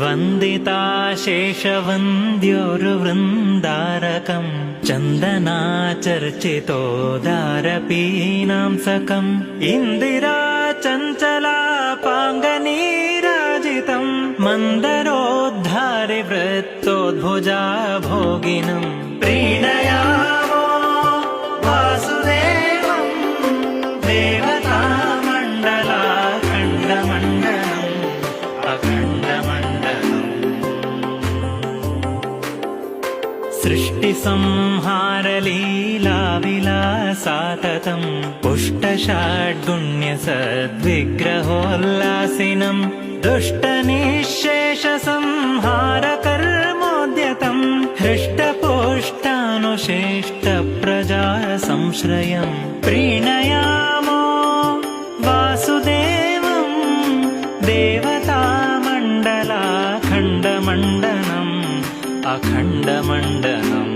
वन्दिताशेषवन्द्योर्वृन्दारकम् चन्दनाचर्चितोदारपीनां सकम् Indira चञ्चलापाङ्गनीराजितम् मन्दरोद्धारि वृत्तोद्भुजा भोगिनम् देवतामण्डलाखण्डमण्डलम् सृष्टिसंहारलीलाविलासाततम् पुष्टषाड्गुण्यसद्विग्रहोल्लासिनम् दुष्टनिःशेषसंहारकर्मोद्यतम् हृष्टपुष्टानुशेष्टप्रजा संश्रयम् प्रीणयामो वासुदेवम् देवतामण्डलाखण्डमण्डलम् अखण्डमण्डलम्